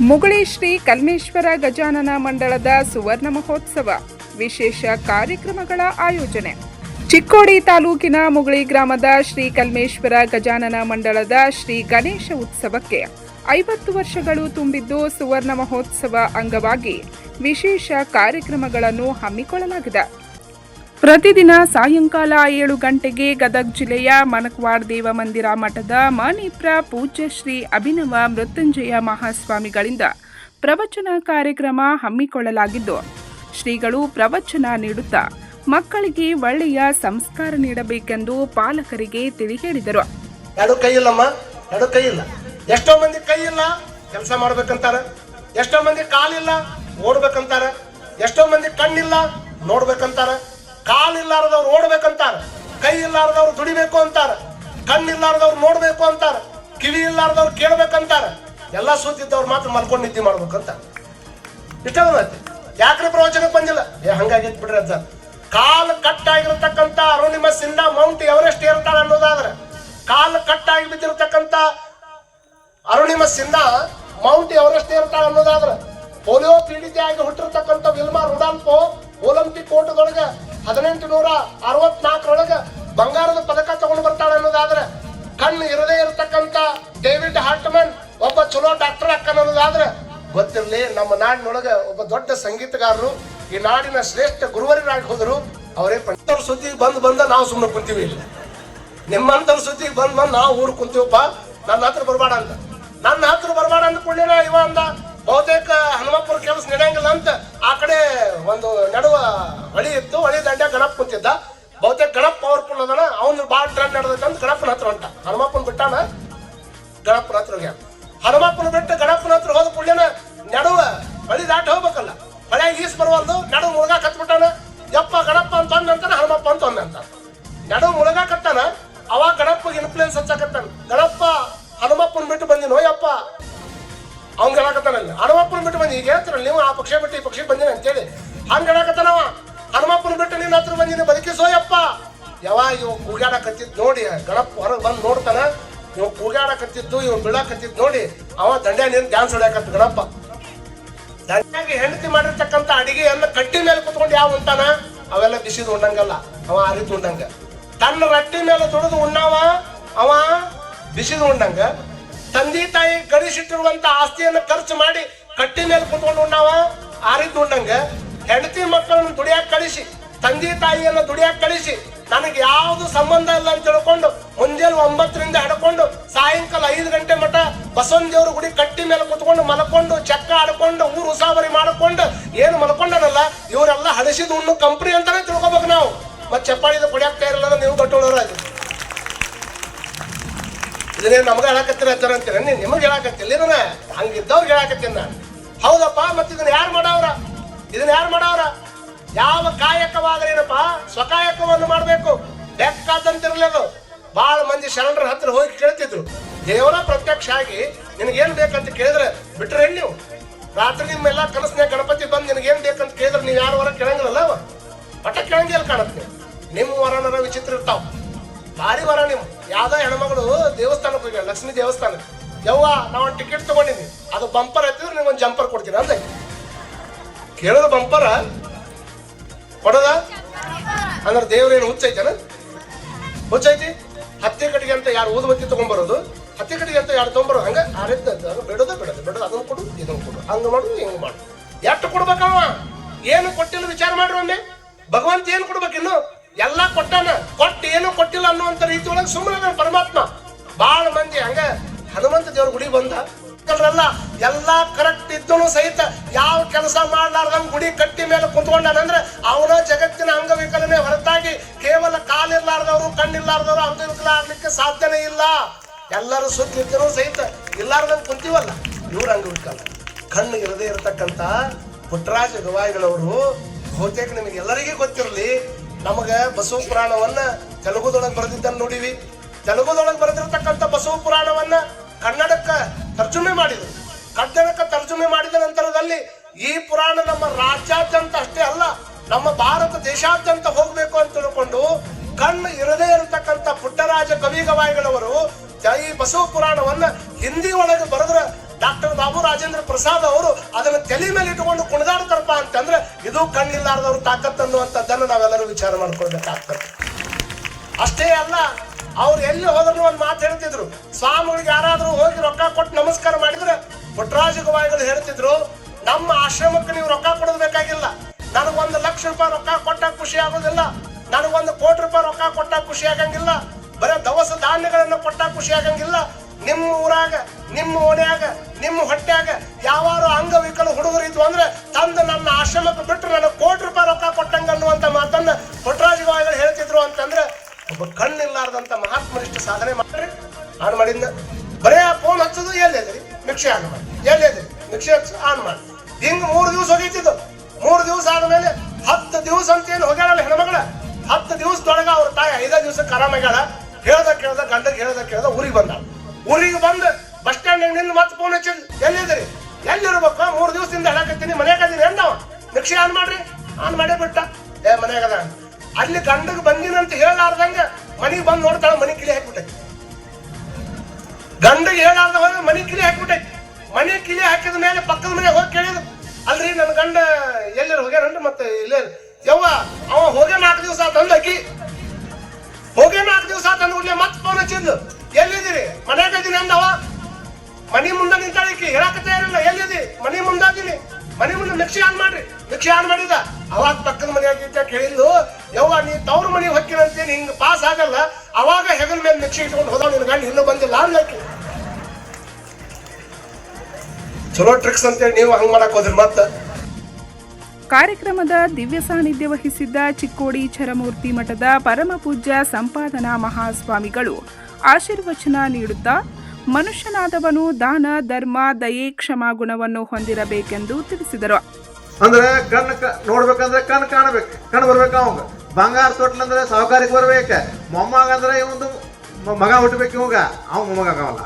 ಮುಗುಳಿ ಶ್ರೀ ಕಲ್ಮೇಶ್ವರ ಗಜಾನನ ಮಂಡಳದ ಸುವರ್ಣ ಮಹೋತ್ಸವ. ವಿಶೇಷ ಕಾರ್ಯಕ್ರಮಗಳ ಆಯೋಜನೆ. ಚಿಕ್ಕೋಡಿ ತಾಲೂಕಿನ ಮುಗುಳಿ ಗ್ರಾಮದ ಶ್ರೀ ಕಲ್ಮೇಶ್ವರ ಗಜಾನನ ಮಂಡಳದ ಶ್ರೀ ಗಣೇಶ ಉತ್ಸವಕ್ಕೆ ಐವತ್ತು ವರ್ಷಗಳು ತುಂಬಿದ್ದು ಸುವರ್ಣ ಮಹೋತ್ಸವ ಅಂಗವಾಗಿ ವಿಶೇಷ ಕಾರ್ಯಕ್ರಮಗಳನ್ನು ಹಮ್ಮಿಕೊಳ್ಳಲಾಗಿದೆ. ಪ್ರತಿದಿನ ಸಾಯಂಕಾಲ ಏಳು ಗಂಟೆಗೆ ಗದಗ ಜಿಲ್ಲೆಯ ಮನಕ್ವಾಡ್ ದೇವ ಮಂದಿರ ಮಠದ ಮಾನಿಪ್ರ ಪೂಜ್ಯ ಶ್ರೀ ಅಭಿನವ ಮೃತ್ಯುಂಜಯ ಮಹಾಸ್ವಾಮಿಗಳಿಂದ ಪ್ರವಚನ ಕಾರ್ಯಕ್ರಮ ಹಮ್ಮಿಕೊಳ್ಳಲಾಗಿದ್ದು, ಶ್ರೀಗಳು ಪ್ರವಚನ ನೀಡುತ್ತಾ ಮಕ್ಕಳಿಗೆ ಒಳ್ಳೆಯ ಸಂಸ್ಕಾರ ನೀಡಬೇಕೆಂದು ಪಾಲಕರಿಗೆ ತಿಳಿ ಹೇಳಿದರು. ಎಷ್ಟೋ ಮಂದಿ ಕೈ ಇಲ್ಲ, ಕೆಲಸ ಮಾಡ್ಬೇಕಂತಾರ. ಎಷ್ಟೋ ಮಂದಿ ಕಾಲಿಲ್ಲ, ಓಡ್ಬೇಕಂತಾರ. ಎಷ್ಟೋ ಮಂದಿ ಕಣ್ಣಿಲ್ಲ, ನೋಡ್ಬೇಕಂತಾರ. ಕಾಲಿಲ್ಲಾರದವ್ರು ಓಡ್ಬೇಕಂತಾರ ಕೈ ಇಲ್ಲಾರದವ್ರು ದುಡಿಬೇಕು ಅಂತಾರ, ಕಣ್ಣಿಲ್ಲಾರದವ್ರು ನೋಡ್ಬೇಕು ಅಂತಾರ ಕಿವಿ ಇಲ್ಲಾರದವ್ರು ಕೇಳ್ಬೇಕಂತಾರ, ಎಲ್ಲ ಸೂತಿದ್ದವ್ರು ಮಾತ್ರ ಮಲ್ಕೊಂಡು ನಿದ್ದೆ ಮಾಡ್ಬೇಕಂತ ಇಷ್ಟ ಯಾಕ್ರಿ ಪ್ರವಚನಕ್ಕೆ ಬಂದಿಲ್ಲ? ಏ ಹಂಗಾಗಿತ್ತು ಬಿಡ್ರಿ ಅಜ್ಜ. ಕಾಲು ಕಟ್ಟಾಗಿರ್ತಕ್ಕಂಥ ಅರುಣಿಮ ಸಿಂಧ ಮೌಂಟ್ ಎವರೆಸ್ಟ್ ಏರ್ತಾಳ ಅನ್ನೋದಾದ್ರೆ, ಕಾಲು ಕಟ್ಟಾಗಿ ಬಿದ್ದಿರತಕ್ಕಂಥ ಅರುಣಿಮ ಸಿಂಧ ಮೌಂಟ್ ಎವರೆಸ್ಟ್ ಏರ್ತಾಳ ಅನ್ನೋದಾದ್ರೆ, ಪೋಲಿಯೋ ಪೀಡಿತೆಯಾಗಿ ಹುಟ್ಟಿರ್ತಕ್ಕಂಥ ವಿಲ್ಮಾ ರುಡಾಲ್ಪೋ ಒಲಿಂಪಿಕ್ ಕೋಟದೊಳಗ ಹದಿನೆಂಟು ನೂರ ಅರವತ್ನಾಲ್ಕರೊಳಗ ಬಂಗಾರದ ಪದಕ ತಗೊಂಡು ಬರ್ತಾಳೆ ಅನ್ನೋದಾದ್ರೆ, ಕಣ್ಣು ಇರದೇ ಇರತಕ್ಕಂತ ಡೇವಿಡ್ ಹಾರ್ಟ್ಮನ್ ಒಬ್ಬ ಚಲೋ ಡಾಕ್ಟರ್ ಅಕ್ಕ ಅನ್ನೋದಾದ್ರೆ ಗೊತ್ತಿರಲಿ, ನಮ್ಮ ನಾಡಿನೊಳಗ ಒಬ್ಬ ದೊಡ್ಡ ಸಂಗೀತಗಾರರು, ಈ ನಾಡಿನ ಶ್ರೇಷ್ಠ ಗುರುವರಿನಾಗಿ ಹೋದರು. ಅವರೇ ಪಂಡಿತರ ಸುದ್ದಿ ಬಂದು ಬಂದ ನಾವು ಸುಮ್ಮನೆ ಕುಂತೀವಿ. ಇಲ್ಲಿ ನಿಮ್ಮಂತರ ಸುದ್ದಿ ಬಂದ್ ಬಂದ್ ನಾವು ಊರು ಕುಂತೀವಪ್ಪ. ನನ್ನ ಹತ್ರ ಬರಬೇಡ ಅಂತ. ನನ್ನ ಹತ್ರ ಬರಬೇಡ ಅಂದ ಇವ ಅಂದ. ಬಹುತೇಕ ಹನುಮಪುರ ಕೆಲಸ ನಡೆಯಂಗಿಲ್ಲ ಅಂತ ಆ ಕಡೆ ಒಂದು ನಡುವ ಹೊಳಿ ಇತ್ತು. ಹೊಳಿ ದಂಡ ಗಣಪ ಕುಂತಿದ್ದ. ಬಹುತೇಕ ಗಣಪ ಪವರ್ಫುಲ್ ಅದನ. ಅವನು ಭಾಳ ಟ್ರೆಂಡ್ ನಡೆದಂತ ಗಣಪನ ಹತ್ರ ಹೊಂಟ. ಹನುಮಪ್ಪನ ಬಿಟ್ಟಾನ ಗಣಪನ ಹತ್ರ ಹೋಗ್ಯಾನ. ಹನುಮಪ್ಪನ ಬಿಟ್ಟು ಗಣಪನ ಹತ್ರ ಹೋದ ಕೂಡಲೇನ ನಡುವ ಹೊಳಿ ದಾಟಿ ಹೋಗ್ಬೇಕಲ್ಲ. ಹಳೆ ಈಸ್ ಬರುವಲ್ದು ನಡುವ ಮುಳುಗ ಕತ್ಬಿಟ್ಟಾನ. ಯಪ್ಪ ಗಣಪ ಅಂತ ಅಂದಂತಾನ ಹನುಮಪ್ಪ ಅಂತ ಅಂದಂತ ನಡುವ ಮುಳುಗಾಕತ್ತಾನ ಅವಾಗ ಗಣಪಗೆ ಇನ್ಫ್ಲೂಯೆನ್ಸ್ ಹಚ್ಚಾಕತ್ತಾನ. ಗಣಪ ಹನುಮಪ್ಪನ ಬಿಟ್ಟು ಬಂದಿನೋ ಯಪ್ಪ? ಅವ್ನ್ ಹೇಳಕತ್ತಾನಲ್ಲಿ ಹನುಮಪ್ಪನ ಬಿಟ್ಟು ಬಂದು ಈಗ ಹೇಳ್ತಾರಲ್ಲ, ನೀವು ಆ ಪಕ್ಷ ಬಿಟ್ಟು ಈ ಪಕ್ಷಕ್ಕೆ ಬಂದೀನಿ ಅಂತೇಳಿ. ಹಂಗೆ ಹೇಳಕತ್ತಾನವ ಹನುಮಪ್ಪನ ಬಿಟ್ಟು ನಿನ್ನ ಹತ್ರ ಬಂದಿನ ಬದುಕಿಸೋಯಪ್ಪ. ಯಾವಾಗ ಇವ್ ಕೂಗಾಡಕತ್ತಿದ್ ನೋಡಿ, ಗಣಪ ಹೊರಗೆ ಬಂದು ನೋಡ್ತಾನ. ಇವ ಕೂಗಾಡಕತ್ತಿದ್ದು ಇವ್ ಬೀಳಾಕತ್ತಿದ್ ನೋಡಿ, ಅವ ದಂಡ್ಯ ನೀನು ಡ್ಯಾನ್ಸ್ ಹೊಡ್ಯಾಕತ್ತ ಗಣಪ ದಂಡ್ಯಾಗಿ ಹೆಂಡತಿ ಮಾಡಿರ್ತಕ್ಕಂಥ ಅಡಿಗೆಯನ್ನ ಕಟ್ಟಿ ಮೇಲೆ ಕುತ್ಕೊಂಡು ಯಾವ ಉಂಟಾನ? ಅವೆಲ್ಲ ಬಿಸಿದು ಉಂಡಂಗಲ್ಲ. ಅವ ಅರಿತು ರೀತಿ ಉಂಡಂಗ. ತನ್ನ ರಟ್ಟಿ ಮೇಲೆ ದುಡಿದು ಉಣ್ಣಾವ? ಅವ ಬಿಸಿದು ಉಂಡಂಗ. ತಂದೆ ತಾಯಿ ಗಳಿಸಿಟ್ಟಿರುವಂತ ಆಸ್ತಿಯನ್ನು ಖರ್ಚು ಮಾಡಿ ಕಟ್ಟಿ ಮೇಲೆ ಕುತ್ಕೊಂಡು ನಾವು ಆರಿದ್ದು ಉಂಡಂಗ ಹೆಂಡತಿ ಮಕ್ಕಳನ್ನು ದುಡಿಯಾಕ ಕಳಿಸಿ, ತಂದೆ ತಾಯಿಯನ್ನು ದುಡಿಯಾಕ ಕಳಿಸಿ, ನನಗೆ ಯಾವುದು ಸಂಬಂಧ ಇಲ್ಲ ಅಂತ ತಿಳ್ಕೊಂಡು ಮುಂಜಾನೆ ಒಂಬತ್ತರಿಂದ ಹಿಡ್ಕೊಂಡು ಸಾಯಂಕಾಲ ಐದು ಗಂಟೆ ಮಟ ಬಸವನ ದೇವ್ರ ಗುಡಿ ಕಟ್ಟಿ ಮೇಲೆ ಕುತ್ಕೊಂಡು ಮಲ್ಕೊಂಡು ಚಕ್ಕ ಆಡ್ಕೊಂಡು ಊರು ಉಸಾಬರಿ ಮಾಡ್ಕೊಂಡು ಏನು ಮಲ್ಕೊಂಡನಲ್ಲ, ಇವರೆಲ್ಲ ಹಳಸಿದ ಉಣ್ಣು ಕಂಪ್ನಿ ಅಂತಾನೆ ತಿಳ್ಕೊಬೇಕು ನಾವು. ಮತ್ತೆ ಚಪ್ಪಾಳಿದ ಕುಡಿಯಾಕ್ತಾ ಇರಲ್ಲ ನೀವು ಗಟ್ಟೋಳರ ಇದನ್ನೇ ನಮ್ಗೆ ಹೇಳಕತ್ತೀರ ಹಚ್ಚಾರ ಅಂತೀರ? ನೀನು ನಿಮಗೆ ಹೇಳಕತ್ತಿಲ್ಲ. ಇದನ್ನ ಹಂಗಿದ್ದವ್ರಿಗೆ ಹೇಳಕತ್ತೀನಿ ನಾನು. ಹೌದಪ್ಪ, ಮತ್ತೆ ಇದನ್ನ ಯಾರು ಮಾಡವ್ರ? ಇದನ್ನ ಯಾರು ಮಾಡವ್ರ? ಯಾವ ಕಾಯಕವಾದ್ರೇನಪ್ಪ? ಸ್ವಕಾಯಕವನ್ನು ಮಾಡಬೇಕು. ಬೆಕ್ಕಾದಂತಿರ್ಲಿಲ್ಲ ಬಹಳ ಮಂದಿ ಶರಣರ ಹತ್ರ ಹೋಗಿ ಕೇಳ್ತಿದ್ರು. ದೇವರ ಪ್ರತ್ಯಕ್ಷ ಆಗಿ ನಿನಗೇನು ಬೇಕಂತ ಕೇಳಿದ್ರೆ, ಬಿಟ್ರೆ ಹೇಳಿ ನೀವು? ರಾತ್ರಿ ನಿಮ್ಮೆಲ್ಲ ಕನಸಿನ ಗಣಪತಿ ಬಂದು ನಿನಗೇನ್ ಬೇಕಂತ ಕೇಳಿದ್ರೆ ನೀವು ಯಾರು ವರ ಕೇಳಂಗಿಲ್ಲ ಅವ? ಕೇಳಂಗಿಲ್ಲ ಕಾಣತ್ತೆ ನಿಮ್ಮ ವರನರ ವಿಚಿತ್ರ ಇರ್ತಾವ. ಭಾರಿ ಬರ ನೀವು. ಯಾವ್ದೋ ಹೆಣ್ಮಗಳು ದೇವಸ್ಥಾನಕ್ಕೆ ಹೋಗ್ಯಾಳ ಲಕ್ಷ್ಮಿ ದೇವಸ್ಥಾನಕ್ಕೆ ಯವ್ವ ನಾವು ಟಿಕೆಟ್ ತಗೊಂಡಿನಿ. ಅದು ಬಂಪರ್ ಐತಿದ್ರೆ ನೀವು ಒಂದು ಜಂಪರ್ ಕೊಡ್ತೀನಿ ಅಂದ ಕೇಳೋದು ಬಂಪರ ಕೊಡೋದ? ಅಂದ್ರೆ ದೇವ್ರೇನು ಹುಚ್ಚೈತೇನ? ಹುಚ್ಚೈತಿ? ಹತ್ತಿ ಕಟ್ಟಿಗೆ ಅಂತ ಯಾರು ಊದುಬತ್ತಿ ತಗೊಂಡ್ಬರೋದು ಹತ್ತಿ ಕಟ್ಟಿಗೆ ಅಂತ ಯಾರು ತೊಗೊಂಬರೋ ಹಂಗ? ಆ ರೀತಿ ಅದು. ಬಿಡೋದು ಬಿಡೋದು ಬಿಡೋದು. ಅದನ್ನು ಕೊಡು, ಇದನ್ನು ಕೊಡು. ಹಂಗ ಮಾಡು, ಹಿಂಗ ಮಾಡು. ಎಷ್ಟು ಕೊಡ್ಬೇಕವ ಏನು ಕೊಟ್ಟಿಲ್ಲ ವಿಚಾರ ಮಾಡ್ರಿ ಒಮ್ಮೆ. ಭಗವಂತ ಏನು ಕೊಡ್ಬೇಕು ಇನ್ನು ಎಲ್ಲ ಕೊಟ್ಟಾನ. ಕೊಟ್ಟು ಏನು ಕೊಟ್ಟಿಲ್ಲ ಅನ್ನುವಂತ ರೀತಿ ಒಳಗೆ ಸುಮ್ಮನೆ ಪರಮಾತ್ಮ. ಬಾಳ ಮಂದಿ ಹಂಗ ಹನುಮಂತ ದೇವ್ರ ಗುಡಿ ಬಂದ. ಎಲ್ಲ ಎಲ್ಲಾ ಕರೆಕ್ಟ್ ಇದ್ದನು ಸಹಿತ ಯಾವ ಕೆಲಸ ಮಾಡ್ಲಾರ್ದಂಗ್ ಗುಡಿ ಕಟ್ಟಿ ಮೇಲೆ ಕುಂತ್ಕೊಂಡಾನಂದ್ರೆ ಅವನ ಜಗತ್ತಿನ ಅಂಗವಿಕಲನೆ ಹೊರತಾಗಿ ಕೇವಲ ಕಾಲಿರ್ಲಾರ್ದವ್ರು, ಕಣ್ಣಿರ್ಲಾರ್ದವ್ರು ಅಂಗವಿಕಲ ಆಗ್ಲಿಕ್ಕೆ ಸಾಧ್ಯನೇ ಇಲ್ಲ. ಎಲ್ಲರೂ ಸುತ್ತಿದ್ದನು ಸಹಿತ. ಇಲ್ಲಾರ್ದಂಗ್ ಕುಂತೀವಲ್ಲ. ಇವ್ರ ಅಂಗವಿಕಲ ಕಣ್ಣು ಇರದೇ ಇರತಕ್ಕಂತ ಪುಟ್ಟರಾಜ ಗವಾಯಿಗಳವರು, ಬಹುತೇಕ ನಿಮಗೆ ಎಲ್ಲರಿಗೂ ಗೊತ್ತಿರಲಿ ನಮಗ ಬಸವ ಪುರಾಣವನ್ನ ತೆಲುಗುದೊಳಗೆ ಬರೆದಿದ್ದನ್ನು ನೋಡಿವಿ. ತೆಲುಗುದೊಳಗೆ ಬರೆದಿರತಕ್ಕಂತ ಬಸವ ಪುರಾಣವನ್ನ ಕನ್ನಡಕ್ಕ ತರ್ಜುಮೆ ಮಾಡಿದ್ರು. ಕನ್ನಡಕ್ಕ ತರ್ಜುಮೆ ಮಾಡಿದ ನಂತರದಲ್ಲಿ ಈ ಪುರಾಣ ನಮ್ಮ ರಾಜ್ಯಾದ್ಯಂತ ಅಷ್ಟೇ ಅಲ್ಲ, ನಮ್ಮ ಭಾರತ ದೇಶಾದ್ಯಂತ ಹೋಗಬೇಕು ಅಂತ ತಿಳ್ಕೊಂಡು ಕಣ್ಣು ಇರದೇ ಇರತಕ್ಕಂತ ಪುಟ್ಟರಾಜ ಕವಿಗವಾಯಿಗಳವರು ಈ ಬಸವ ಪುರಾಣವನ್ನ ಹಿಂದಿ ಒಳಗೆ ಬರೆದ್ರ ಡಾಕ್ಟರ್ ಬಾಬು ರಾಜೇಂದ್ರ ಪ್ರಸಾದ್ ಅವರು ಅದನ್ನು ತಲೆ ಮೇಲೆ ಇಟ್ಟುಕೊಂಡು ಕುಣಿದಾಡ್ತಾರಪ್ಪ ಅಂತಂದ್ರೆ, ಇದು ಕಣ್ಣಿಲ್ಲಾರ್ದವ್ರ ತಾಕತ್ ಅನ್ನುವಂಥದ್ದನ್ನು ನಾವೆಲ್ಲರೂ ವಿಚಾರ ಮಾಡ್ಕೊಳ್ಬೇಕಾಗ್ತದೆ. ಅಷ್ಟೇ ಅಲ್ಲ, ಅವ್ರು ಎಲ್ಲಿ ಹೋದ್ರು ಒಂದು ಮಾತು ಹೇಳ್ತಿದ್ರು. ಸ್ವಾಮಿಗಳಿಗೆ ಯಾರಾದರೂ ಹೋಗಿ ರೊಕ್ಕ ಕೊಟ್ಟು ನಮಸ್ಕಾರ ಮಾಡಿದ್ರೆ ಪುಟ್ಟರಾಜ ಗವಾಯಿಗಳು ಹೇಳ್ತಿದ್ರು, ನಮ್ಮ ಆಶ್ರಮಕ್ಕೆ ನೀವು ರೊಕ್ಕ ಕೊಡಬೇಕಾಗಿಲ್ಲ ಬೇಕಾಗಿಲ್ಲ. ನನಗೊಂದು ಲಕ್ಷ ರೂಪಾಯಿ ರೊಕ್ಕ ಕೊಟ್ಟಾಗ ಖುಷಿ ಆಗೋದಿಲ್ಲ. ನನಗೊಂದು ಕೋಟಿ ರೂಪಾಯಿ ರೊಕ್ಕ ಕೊಟ್ಟಾಗ ಖುಷಿ ಆಗಂಗಿಲ್ಲ. ಬರೀ ದವಸ ಧಾನ್ಯಗಳನ್ನು ಕೊಟ್ಟಾಗ ಖುಷಿ ಆಗಂಗಿಲ್ಲ. ನಿಮ್ಮ ಊರಾಗ ನಿಮ್ಮ ಓಣ್ಯಾಗ ನಿಮ್ಮ ಹೊಟ್ಯಾಗ ಯಾವಾರು ಅಂಗವಿಕಲ ಹುಡುಗರು ಇದ್ವು ಅಂದ್ರೆ ತಂದು ನನ್ನ ಆಶ್ರಮಕ್ಕೆ ಬಿಟ್ಟು ನನಗೆ ಕೋಟಿ ರೂಪಾಯಿ ರೊಕ್ಕ ಕೊಟ್ಟಂಗ ಅನ್ನುವಂತ ಮಾತನ್ನ ಪುಟ್ಟರಾಜ ಗವಾಯಿಗಳು ಹೇಳ್ತಿದ್ರು ಅಂತಂದ್ರೆ ಒಬ್ಬ ಕಣ್ಣಿಲ್ಲಾರ್ದಂತ ಮಹಾತ್ಮನಿಷ್ಠ ಸಾಧನೆ ಮಾಡ್ರಿ. ಆನ್ ಮಾಡಿದ್ನ. ಬರೇ ಫೋನ್ ಹಚ್ಚೋದು ಎಲ್ಲಿದ್ರಿ ಮಿಕ್ಷೆ ಆನ್ ಮಾಡಿ. ಎಲ್ಲಿದ್ರಿ ಮಿಕ್ಷೆ ಹಚ್ಚು ಆನ್ ಮಾಡಿ. ಹಿಂಗ್ ಮೂರು ದಿವಸ ಹೋಗಿತ್ತಿದ್ದು ಮೂರು ದಿವಸ ಆದಮೇಲೆ ಹತ್ತು ದಿವಸ ಅಂತ ಏನು ಹೋಗ್ಯಾಳಲ್ಲ ಹೆಣ್ಮಗಳ? ಹತ್ತು ದಿವಸದೊಳಗ ಅವ್ರ ತಾಯಿ ಐದೇ ದಿವಸಕ್ಕೆ ಆರಾಮಾಗ್ಯಾಳ. ಹೇಳ್ದ ಕೇಳ್ದ ಗಂಡಗೆ ಹೇಳ್ದ ಕೇಳ್ದ ಊರಿಗೆ ಬಂದ ಮಿಕ್ಷೆ ಆನ್ ಮಾಡ್ರಿ. ಆನ್ ಮಾಡೇ ಬಿಟ್ಟ. ಏ ಮನ್ಯಾಗ ಅದ ಅಲ್ಲಿ ಗಂಡಗ್ ಬಂದಿನಂತ ಹೇಳಾರ್ದಂಗ ಮನಿಗೆ ಬಂದು ನೋಡ್ತಾಳ, ಮನಿ ಕಿಲಿ ಹಾಕ್ಬಿಟ್ಟೈತಿ. ಗಂಡಗೆ ಹೇಳಾರ್ದ ಹೋಗಿ ಮನಿ ಕಿಲಿ ಹಾಕ್ಬಿಟ್ಟೈತಿ. ಮನಿ ಕಿಲಿ ಹಾಕಿದ ಮೇಲೆ ಪಕ್ಕದ ಮನೆ ಹೋಗಿ ಕೇಳಿದ್ರು. ಅಲ್ರಿ ನನ್ನ ಗಂಡ ಎಲ್ಲರೂ ಹೋಗ್ಯಾರನ್ರಿ ಮತ್ತೆ ಇಲ್ಲೇ ಯವ್ವ, ಅವ ಹೋಗೇ ನಾಲ್ಕು ದಿವಸ ಅಕ್ಕಿ. ಹೋಗೇ ನಾಲ್ಕು ದಿವಸ ತಂದ ಕೂಡಲೇ ಮತ್ತೆ ಫೋನ್ ಹಚ್ಚಿದ್ಲು. ಎಲ್ಲಿದ್ದೀರಿ? ಮನ್ಯಾಗ ಇದೀನಿ ಅಂದವ. ಮನಿ ಮುಂದೆ ನಿಂತಾಳಿಕಿ ಹೇಳಕತ್ತೇ ಇರಲಿಲ್ಲ ಎಲ್ಲಿದಿ? ಮನಿ ಮುಂದಾದಿನಿ ಮನಿ ಮುಂದೆ ಮಿಕ್ಸಿ ಆನ್ ಮಾಡ್ರಿ. ಮಿಕ್ಸಿ ಮಾಡಿದ. ಅವಾಗ ಪಕ್ಕದ ಮನೆಯಾಗಿದ್ದ ಕೇಳಿದ್ಲು ಯವ್ವ, ನೀ ತವ್ರ ಮನೆಗೆ ಹೊಕ್ಕಿನಂತೇನು ಹಿಂಗ್ ಪಾಸ್ ಆಗಲ್ಲ. ಅವಾಗ ಹೆಗಲ ಮೇಲೆ ನಿಕ್ಷೆ ಇಟ್ಕೊಂಡು ಹೋದ ನಿನ್ ಗಂಡ, ಇನ್ನೂ ಬಂದಿಲ್ಲ ಅನ್ಲಕ್ಕಿ ಚಲೋ ಟ್ರಿಕ್ಸ್ ಅಂತೇಳಿ ನೀವು ಹಂಗ್ ಮಾಡಕ್ ಹೋದ್ರಿ ಮತ್ತ. ಕಾರ್ಯಕ್ರಮದ ದಿವ್ಯ ಸಾನ್ನಿಧ್ಯ ವಹಿಸಿದ್ದ ಚಿಕ್ಕೋಡಿ ಚರಮೂರ್ತಿ ಮಠದ ಪರಮ ಪೂಜ್ಯ ಸಂಪಾದನಾ ಮಹಾಸ್ವಾಮಿಗಳು ಆಶೀರ್ವಚನ ನೀಡುತ್ತಾ, ಮನುಷ್ಯನಾದವನು ದಾನ, ಧರ್ಮ, ದಯೆ, ಕ್ಷಮಾ ಗುಣವನ್ನು ಹೊಂದಿರಬೇಕೆಂದು ತಿಳಿಸಿದರು. ಅಂದ್ರೆ ಕಣ್ಣು ನೋಡ್ಬೇಕಂದ್ರೆ ಕಣ್ಣು ಕಾಣಬೇಕು. ಕಣ್ಣು ಬರ್ಬೇಕು ಅವಂಗ. ಬಂಗಾರ ತೊಟ್ಲ ಅಂದ್ರೆ ಸಾಹುಕಾರಿಗೆ ಬರ್ಬೇಕ. ಮೊಮ್ಮಗ ಅಂದ್ರೆ ಇವಂದು ಮಗ ಹುಟ್ಟಬೇಕು ಇವಾಗ. ಅವ ಮೊಮ್ಮಗ ಆಗವಲ್ಲ.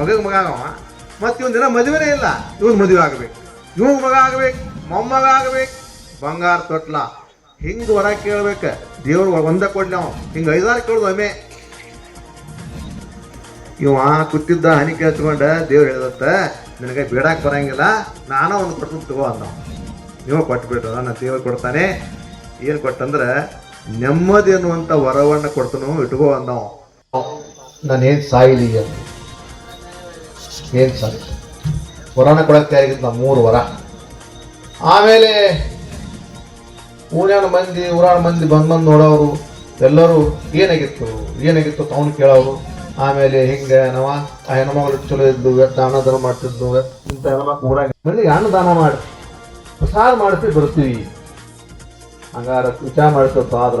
ಮಗಗೆ ಮಗ ಆಗವ. ಮತ್ತೆ ಇವನ್ ದಿನ ಮದುವೆನೇ ಇಲ್ಲ. ಇವನ್ ಮದುವೆ ಆಗ್ಬೇಕು. ಇವ್ ಮಗ ಆಗ್ಬೇಕು. ಮೊಮ್ಮಗ ಆಗ್ಬೇಕು. ಬಂಗಾರ ತೊಟ್ಲ. ಹಿಂಗ್ ಹೊರ ಕೇಳ್ಬೇಕ. ದೇವ್ರು ಒಂದ ಕೊಡ್ಲಿ ಅವ. ಹಿಂಗ ಐದಾರು ಕೇಳ್ದು ಒಮ್ಮೆ. ಇವ ಕೂತಿದ್ದ ಹನಿ ಕೇಳ್ತಕೊಂಡ ದೇವ್ರು ಹೇಳ್ದತ್ತ, ನಿನಗೆ ಬೇಡಾಕ್ ಬರಂಗಿಲ್ಲ. ನಾನ ಒಂದು ಕೊಟ್ಟು ತಗೋ ಅಂದ ನೀವು ಕೊಟ್ಬಿಟ್ರು, ನನ್ನ ದೇವ್ರು ಕೊಡ್ತಾನೆ. ಏನು ಕೊಟ್ಟಂದ್ರೆ, ನೆಮ್ಮದಿ ಅನ್ನುವಂಥ ವರವನ್ನು ಕೊಡ್ತಾನು ಇಟ್ಕೋ ಅಂದವು ನಾನೇನು ಸಾಯಿಲಿ ಏನು ಸಾಯಿ? ವರನ ಕೊಡಕ್ಕೆ ತಯಾರಿಗಿಂತ ಮೂರು ವರ. ಆಮೇಲೆ ಊರ್ಯಾನ ಮಂದಿ ಊರಾಣ ಮಂದಿ ಬಂದು ಬಂದು ನೋಡೋರು, ಎಲ್ಲರೂ ಏನಾಗಿತ್ತು? ಏನಾಗಿತ್ತು ಅವ್ನು ಕೇಳೋರು. ಆಮೇಲೆ ಹಿಂಗೆ ನಾವ ಆ ಹೆಣ್ಮಗಳು ಚಲೋ ಇದ್ದು ದಾನ ಧರ್ಮ ಮಾಡ್ತಿದ್ದು ಇಂಥ ಹೆಣ್ಮಕ್ಳು ಊರಾಗ. ಮಂದಿಗೆ ಅನ್ನದಾನ ಮಾಡಿ. ಪ್ರಸಾದ ಮಾಡಿಸಿ ಬರ್ತೀವಿ ಹಂಗಾರ ವಿಚಾರ ಮಾಡ್ತಿರ್ತ ಸಾದ್ರ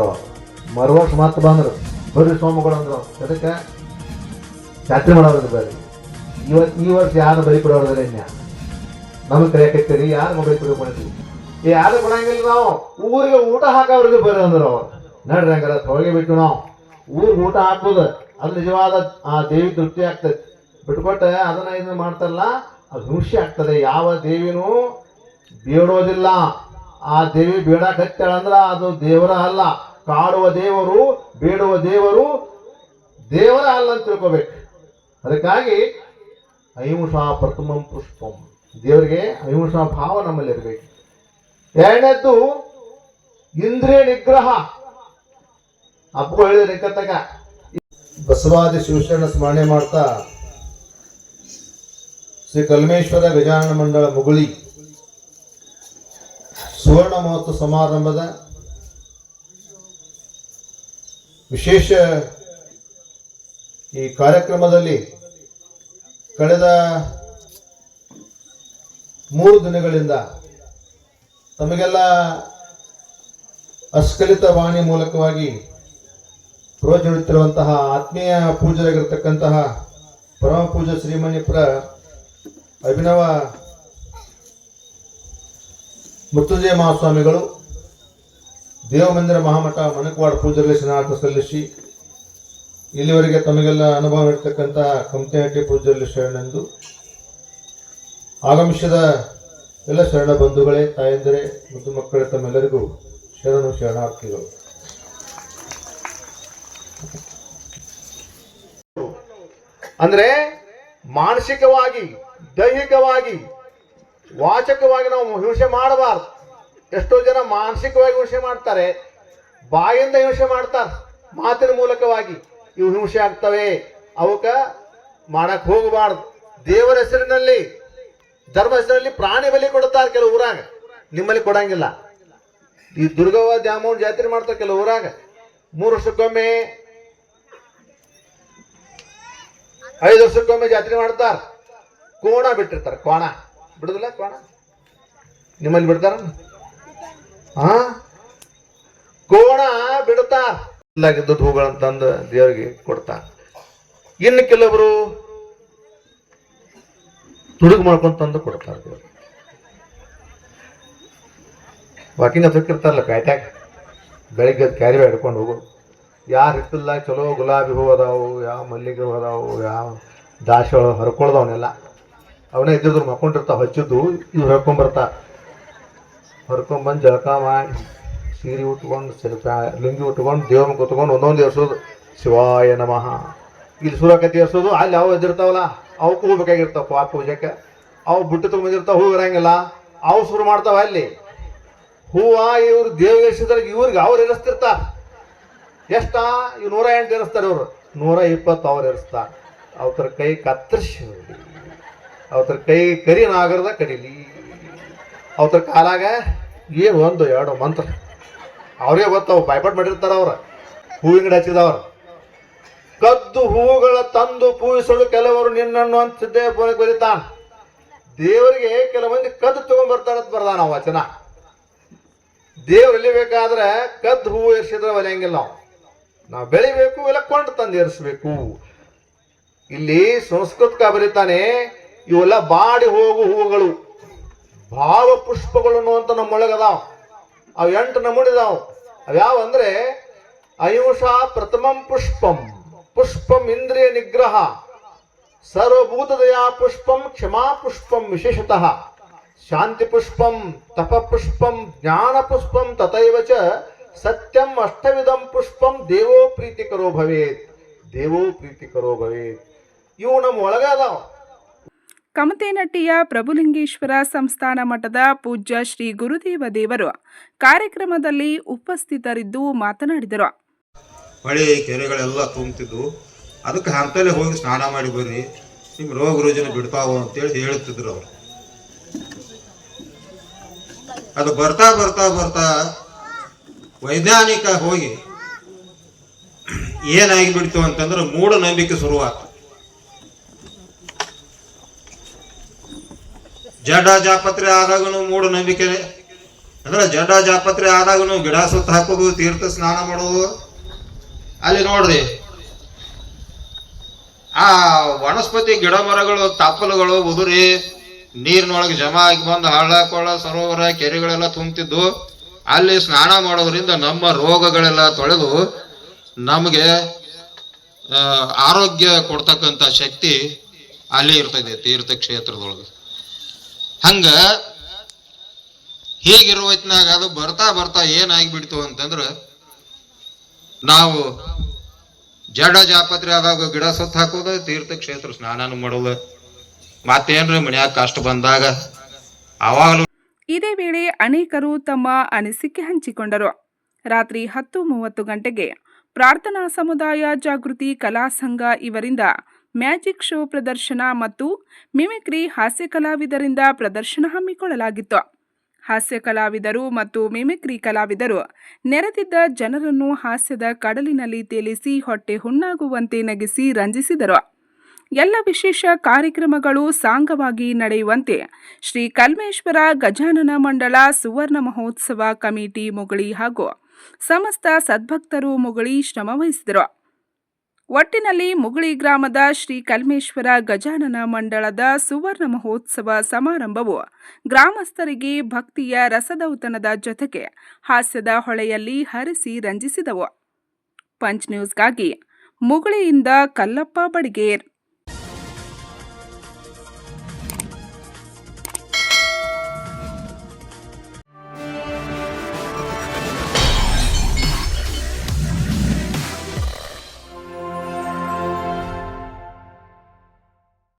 ಮರು ವರ್ಷ ಬಂದ್ರು. ಬರ್ರಿ ಸೋಮಗಳು ಅಂದ್ರು. ಅದಕ್ಕೆ ಜಾತ್ರೆ ಮಾಡೋದು ಬರ್ರಿ ಇವತ್ತು ಈ ವರ್ಷ ಯಾರು ಬೈ ಕೊಡೋದ್ರೆ ಇನ್ಯ? ನಮಗೆ ಕರೆಯಕತ್ತೀರಿ. ಯಾರು ಮೊಬೈಲ್ ಕೊಡೋ ಏ, ಯಾರು ಕೊಡಂಗಿಲ್ಲ ನಾವು. ಊರಿಗೆ ಊಟ ಹಾಕೋರಿಗೆ ಬರ್ರಿ ಅಂದ್ರು. ಅವ್ರು ನಡ್ರಿ ಹಂಗಾರ ತೊಳಗೆ ಬಿಟ್ಟು ನಾವು. ಊರಿಗೆ ಊಟ ಹಾಕ್ಬೋದು. ಅದು ನಿಜವಾದ, ಆ, ದೇವಿ ತೃಪ್ತಿ ಆಗ್ತದೆ. ಬಿಟ್ಕೊಟ್ಟೆ ಅದನ್ನ ಇದನ್ನ ಮಾಡ್ತಾರಲ್ಲ, ಅದು ಹಿಂಸೆ ಆಗ್ತದೆ. ಯಾವ ದೇವಿನೂ ಬೇಡೋದಿಲ್ಲ ಆ ದೇವಿ ಬೇಡಕತ್ತೇಳಂದ್ರೆ ಅದು ದೇವರ ಅಲ್ಲ. ಕಾಡುವ ದೇವರು ಬೇಡುವ ದೇವರು ದೇವರ ಅಲ್ಲ ಅಂತ ತಿಳ್ಕೋಬೇಕು. ಅದಕ್ಕಾಗಿ ಅಹಿಂಸಾ ಪ್ರಥಮಂ ಪುಷ್ಪಂ. ದೇವರಿಗೆ ಅಹಿಂಸಾ ಭಾವ ನಮ್ಮಲ್ಲಿ ಇರಬೇಕು. ಎರಡನೇದ್ದು ಇಂದ್ರಿಯ ನಿಗ್ರಹ. ಅಪ್ಪು ಹೇಳಿದ್ರೆ ಕತ್ತಕ. ಬಸವಾದಿ ಶಿವಶರಣ ಸ್ಮರಣೆ ಮಾಡ್ತಾ ಶ್ರೀ ಕಲ್ಮೇಶ್ವರ ಗಜಾನನ ಮಂಡಳ ಮುಗುಳಿ. ಸುವರ್ಣ ಮಹೋತ್ಸವ ಸಮಾರಂಭದ ವಿಶೇಷ ಈ ಕಾರ್ಯಕ್ರಮದಲ್ಲಿ ಕಳೆದ ಮೂರು ದಿನಗಳಿಂದ ತಮಗೆಲ್ಲ ಅಸ್ಕಲಿತ ವಾಣಿ ಮೂಲಕವಾಗಿ ಪ್ರೋಜುಡುತ್ತಿರುವಂತಹ ಆತ್ಮೀಯ ಪೂಜೆಯಾಗಿರ್ತಕ್ಕಂತಹ ಪರಮ ಪೂಜಾ ಶ್ರೀಮಣಿಪುರ ಅಭಿನವ ಮೃತ್ಯುಂಜಯ ಮಹಾಸ್ವಾಮಿಗಳು ದೇವಮಂದಿರ ಮಹಾಮಠ ಮಣಕವಾಡ ಪೂಜೆಯಲ್ಲಿ ಶರಣಾರ್ಥ ಸಲ್ಲಿಸಿ ಇಲ್ಲಿವರೆಗೆ ತಮಗೆಲ್ಲ ಅನುಭವ ಇರ್ತಕ್ಕಂಥ ಕಮತನಹಟ್ಟಿ ಪೂಜೆಯಲ್ಲಿ ಶರಣೆಂದು ಆಗಮಿಸಿದ ಎಲ್ಲ ಶರಣ ಬಂಧುಗಳೇ, ತಾಯಂದಿರೇ ಮತ್ತು ಮಕ್ಕಳೇ ತಮ್ಮೆಲ್ಲರಿಗೂ ಶರಣು ಶರಣಾರ್ಥಿಗಳು. ಅಂದ್ರೆ ಮಾನಸಿಕವಾಗಿ, ದೈಹಿಕವಾಗಿ ವಾಚಕವಾಗಿ ನಾವು ಹಿಂಸೆ ಮಾಡಬಾರ್ದು. ಎಷ್ಟೋ ಜನ ಮಾನಸಿಕವಾಗಿ ಹಿಂಸೆ ಮಾಡ್ತಾರೆ. ಬಾಯಿಂದ ಹಿಂಸೆ ಮಾಡ್ತಾರೆ. ಮಾತಿನ ಮೂಲಕವಾಗಿ ಇವು ಹಿಂಸೆ ಆಗ್ತವೆ. ಅವಕ್ಕೆ ಮಾಡಕ್ ಹೋಗಬಾರ್ದು. ದೇವರ ಹೆಸರಿನಲ್ಲಿ, ಧರ್ಮ ಹೆಸರಿನಲ್ಲಿ ಪ್ರಾಣಿ ಬಲಿ ಕೊಡುತ್ತಾರೆ ಕೆಲವು ಊರಾಗ. ನಿಮ್ಮಲ್ಲಿ ಕೊಡಂಗಿಲ್ಲ. ಈ ದುರ್ಗವ್ವ ದ್ಯಾಮವ್ವನ ಜಾತ್ರೆ ಮಾಡ್ತಾರೆ ಕೆಲವು ಊರಾಗ. ಮೂರು ವರ್ಷಕ್ಕೊಮ್ಮೆ, ಐದು ವರ್ಷಕ್ಕೊಮ್ಮೆ ಜಾತ್ರೆ ಮಾಡ್ತಾರ. ಕೋಣ ಬಿಟ್ಟಿರ್ತಾರೆ, ಕೋಣ. ಬಿಡುದಿಲ್ಲ ಕೋಣ? ನಿಮ್ಮಲ್ಲಿ ಬಿಡ್ತಾರ? ಹಾ ಕೋಣ ಬಿಡ್ತಾ ಇಲ್ಲಾಗಿದ್ದು ಹೂಗಳಂತಂದು ದೇವರಿಗೆ ಕೊಡ್ತಾ. ಇನ್ನು ಕೆಲವರು ತುಡುಗು ಮಾಡ್ಕೊಂತಂದು ಕೊಡ್ತಾರ ದೇವ್ರಿಗೆ ವಾಕಿಂಗ್ ಅದಕ್ಕಿರ್ತಾರಲ್ಲ ಪ್ಯಾಟ್ಯಾಗ ಬೆಳಿಗ್ಗೆ ಅದು ಕ್ಯಾರಿ ಬ್ಯಾಗ್ ಹಿಡ್ಕೊಂಡು ಹೋಗು. ಯಾರು ಹಿತ್ತಲ್ದಾಗ ಚಲೋ ಗುಲಾಬಿ ಹೂ ಅದಾವು, ಯಾವ ಮಲ್ಲಿಗೆ ಹೂ ಅದಾವು, ಯಾವ ದಾಸವಾಳ ಹರ್ಕೊಳ್ದವನ್ನೆಲ್ಲ ಅವನೇ ಇದ್ದಿದ್ರು ಮಕ್ಕೊಂಡಿರ್ತಾವ, ಹಚ್ಚಿದ್ದು, ಇವ್ರು ಹರ್ಕೊಂಬರ್ತಾರ ಹರ್ಕೊಂಬಂದು ಜಳಕ ಮಾಡಿ ಸೀರೆ ಉಟ್ಕೊಂಡು ಸರಿ ಲುಂಗಿ ಉಟ್ಕೊಂಡು, ದೇವ್ರ ಕೂತ್ಕೊಂಡು ಒಂದೊಂದು ಎರ್ಸೋದು ಶಿವಾಯ ನಮಃ. ಇಲ್ಲಿ ಸುರಕತಿ ಎರ್ಸೋದು ಅಲ್ಲಿ ಅವು ಎದ್ದಿರ್ತಾವಲ್ಲ ಅವಕ್ಕೂ ಹೋಗ್ಬೇಕಾಗಿರ್ತಾವ ಪಾಪ ಪೂಜೆಗೆ. ಅವು ಬುಟ್ಟು ತೊಗೊಂಡಿರ್ತಾವ ಹೂ ಇರಂಗಿಲ್ಲ. ಅವು ಶುರು ಮಾಡ್ತಾವ ಅಲ್ಲಿ. ಹೂವಾ ಇವ್ರು ದೇವ್ ಎರ್ಸಿದ್ರೆ ಇವ್ರಿಗೆ ಅವ್ರು ಇರಿಸ್ತಿರ್ತಾರ ಎಷ್ಟಾ? ಇವ್ ನೂರ ಎಂಟು ಇರಿಸ್ತಾರೆ ಇವರು. ನೂರ ಇಪ್ಪತ್ತು ಅವ್ರು ಎರಿಸ್ತಾರ ಅವ್ರ ಕೈ ಕತ್ತರಿಸಿ ಅವ್ರ ಕೈ, ಕರಿ ನಾಗರದ ಕಡಿಲಿ ಅವತ್ರ ಕಾಲಾಗ ಏನು ಒಂದು, ಎರಡು ಮಂತ್ರ. ಅವ್ರಿಗೆ ಗೊತ್ತವು ಬಾಯ್ಪಾಟ್ ಮಾಡಿರ್ತಾರ ಅವ್ರ. ಹೂವಿನ ಗಿಡ ಹಚ್ಚಿದವ್ರ. ಕದ್ದು ಹೂವುಗಳ ತಂದು ಪೂಜಿಸಲು ಕೆಲವರು ನಿನ್ನನ್ನು ಅಂತಿದ್ದೇ ಬರೀತಾನ ದೇವರಿಗೆ ಕೆಲವೊಂದು ಕದ್ದು ತಗೊಂಡ್ಬರ್ತಾರಂತ ಬರ್ದಾನ ಅವ ವಚನ. ದೇವ್ರು ಬೇಕಾದ್ರೆ ಕದ್ದು ಹೂವು ಎರ್ಸಿದ್ರೆ ಒಲೆಯಂಗಿಲ್ಲ ನಾವು. ನಾವು ಬೆಳಿಬೇಕು ಇಲ್ಲ ಕೊಂಡು ತಂದು ಇರಿಸ್ಬೇಕು ಇಲ್ಲಿ ಸಂಸ್ಕೃತಕ ಬರೀತಾನೆ ಇವೆಲ್ಲ ಬಾಡಿ ಹೋಗು ಹೂವುಗಳು. ಭಾವ ಪುಷ್ಪಗಳು ಅಂತ ನಮ್ಮೊಳಗದಾವ. ಅವು ಎಂಟು ನಮೂನಿದಾವ್. ಅವ್ಯಾವ ಅಂದ್ರೆ ಅಹಿಂಸ ಪ್ರಥಮಂ ಪುಷ್ಪಂ. ಪುಷ್ಪಂ ಇಂದ್ರಿಯ ನಿಗ್ರಹ. ಸರ್ವಭೂತದಯ ಪುಷ್ಪಂ ಕ್ಷಮಾ ಪುಷ್ಪಂ ವಿಶೇಷತಃ. ಶಾಂತಿ ಪುಷ್ಪಂ, ತಪ ಪುಷ್ಪಂ, ಜ್ಞಾನ ಪುಷ್ಪಂ, ತಥೈವ ಚ ಸತ್ಯಂ ಅಷ್ಟವಿಧಂ ಪುಷ್ಪಂ ದೇವೋ ಪ್ರೀತಿಕರೋ ಭವೇತ್. ದೇವೋ ಪ್ರೀತಿಕರೋ ಭವೇತ್. ಇವು ನಮ್ಮ ಒಳಗೆ ಅದಾವ ಕಮತೇನಟ್ಟಿಯ ಪ್ರಭುಲಿಂಗೇಶ್ವರ ಸಂಸ್ಥಾನ ಮಠದ ಪೂಜ್ಯ ಶ್ರೀ ಗುರುದೇವ ದೇವರು ಕಾರ್ಯಕ್ರಮದಲ್ಲಿ ಉಪಸ್ಥಿತರಿದ್ದು ಮಾತನಾಡಿದರು. ಹೊಳೆ, ಕೆರೆಗಳೆಲ್ಲ ತುಂಬ್ತಿದ್ವು. ಅದಕ್ಕೆ ಹಂತಲ್ಲೇ ಹೋಗಿ ಸ್ನಾನ ಮಾಡಿ ಬರ್ರಿ. ನಿಮ್ಮ ರೋಗ ರುಜಿನ ಬಿಡ್ತಾವ ಅಂತೇಳಿ ಹೇಳುತ್ತಿದ್ರು ಅವರು. ಅದು ಬರ್ತಾ ಬರ್ತಾ ಬರ್ತಾ ವೈಜ್ಞಾನಿಕ ಹೋಗಿ ಏನಾಗಿ ಬಿಡ್ತು ಅಂತಂದ್ರೆ ಮೂಢನಂಬಿಕೆ ಶುರುವಾತು ಜಡ ಜಾಪತ್ರೆ ಆದಾಗನು ಮೂಢನಂಬಿಕೆ ಅಂದ್ರೆ ಜಡ ಜಾಪತ್ರೆ ಆದಾಗನು ಗಿಡ ಸುತ್ತ ಹಾಕೋದು, ತೀರ್ಥ ಸ್ನಾನ ಮಾಡೋದು. ಅಲ್ಲಿ ನೋಡ್ರಿ, ಆ ವನಸ್ಪತಿ ಗಿಡ ಮರಗಳು ತಪ್ಪಲುಗಳು ಉದುರಿ ನೀರಿನೊಳಗೆ ಜಮಾ ಆಗಿ ಬಂದು ಹಳ್ಳ, ಕೊಳ್ಳ, ಸರೋವರ, ಕೆರೆಗಳೆಲ್ಲ ತುಂಬ್ತಿದ್ದು, ಅಲ್ಲಿ ಸ್ನಾನ ಮಾಡೋದ್ರಿಂದ ನಮ್ಮ ರೋಗಗಳೆಲ್ಲ ತೊಳೆದು ನಮಗೆ ಆರೋಗ್ಯ ಕೊಡ್ತಕ್ಕಂಥ ಶಕ್ತಿ ಅಲ್ಲಿ ಇರ್ತದೆ ತೀರ್ಥ ಕ್ಷೇತ್ರದೊಳಗೆ. ಹಂಗ ಹೀಗಿರುವ ಹೊತ್ನಾಗ ಅದು ಬರ್ತಾ ಬರ್ತಾ ಏನಾಗ್ಬಿಡ್ತು ಅಂತಂದ್ರ ನಾವು ಜಡ ಜಾಪತ್ರೆ ಆದಾಗ ಗಿಡ ಸುತ್ತ ಹಾಕೋದು ತೀರ್ಥ ಕ್ಷೇತ್ರ ಸ್ನಾನನು ಮಾಡೋದು. ಮತ್ತೇನ್ರಿ ಮನ್ಯಾಗ ಕಷ್ಟ ಬಂದಾಗ? ಅವಾಗಲೂ ಇದೇ ವೇಳೆ ಅನೇಕರು ತಮ್ಮ ಅನಿಸಿಕೆ ಹಂಚಿಕೊಂಡರು. ರಾತ್ರಿ ಹತ್ತು ಮೂವತ್ತು ಗಂಟೆಗೆ ಪ್ರಾರ್ಥನಾ ಸಮುದಾಯ ಜಾಗೃತಿ ಕಲಾ ಸಂಘ ಇವರಿಂದ ಮ್ಯಾಜಿಕ್ ಶೋ ಪ್ರದರ್ಶನ ಮತ್ತು ಮಿಮಿಕ್ರಿ ಹಾಸ್ಯ ಕಲಾವಿದರಿಂದ ಪ್ರದರ್ಶನ ಹಮ್ಮಿಕೊಳ್ಳಲಾಗಿತ್ತು. ಹಾಸ್ಯ ಕಲಾವಿದರು ಮತ್ತು ಮಿಮಿಕ್ರಿ ಕಲಾವಿದರು ನೆರೆದಿದ್ದ ಜನರನ್ನು ಹಾಸ್ಯದ ಕಡಲಿನಲ್ಲಿ ತೇಲಿಸಿ ಹೊಟ್ಟೆ ಹುಣ್ಣಾಗುವಂತೆ ನಗಿಸಿ ರಂಜಿಸಿದರು. ಎಲ್ಲ ವಿಶೇಷ ಕಾರ್ಯಕ್ರಮಗಳು ಸಾಂಗವಾಗಿ ನಡೆಯುವಂತೆ ಶ್ರೀ ಕಲ್ಮೇಶ್ವರ ಗಜಾನನ ಮಂಡಳ ಸುವರ್ಣ ಮಹೋತ್ಸವ ಕಮಿಟಿ ಮುಗಳಿ ಹಾಗೂ ಸಮಸ್ತ ಸದ್ಭಕ್ತರು ಮುಗಳಿ ಶ್ರಮ ವಹಿಸಿದರು ಒಟ್ಟಿನಲ್ಲಿ ಮುಗುಳಿ ಗ್ರಾಮದ ಶ್ರೀ ಕಲ್ಮೇಶ್ವರ ಗಜಾನನ ಮಂಡಳದ ಸುವರ್ಣ ಮಹೋತ್ಸವ ಸಮಾರಂಭವು ಗ್ರಾಮಸ್ಥರಿಗೆ ಭಕ್ತಿಯ ರಸದೌತಣದ ಜೊತೆಗೆ ಹಾಸ್ಯದ ಹೊಳೆಯಲ್ಲಿ ಹರಿಸಿ ರಂಜಿಸಿದವು. ಪಂಚ್ ನ್ಯೂಸ್ಗಾಗಿ ಮುಗುಳಿಯಿಂದ ಕಲ್ಲಪ್ಪ ಬಡಿಗೇರ್.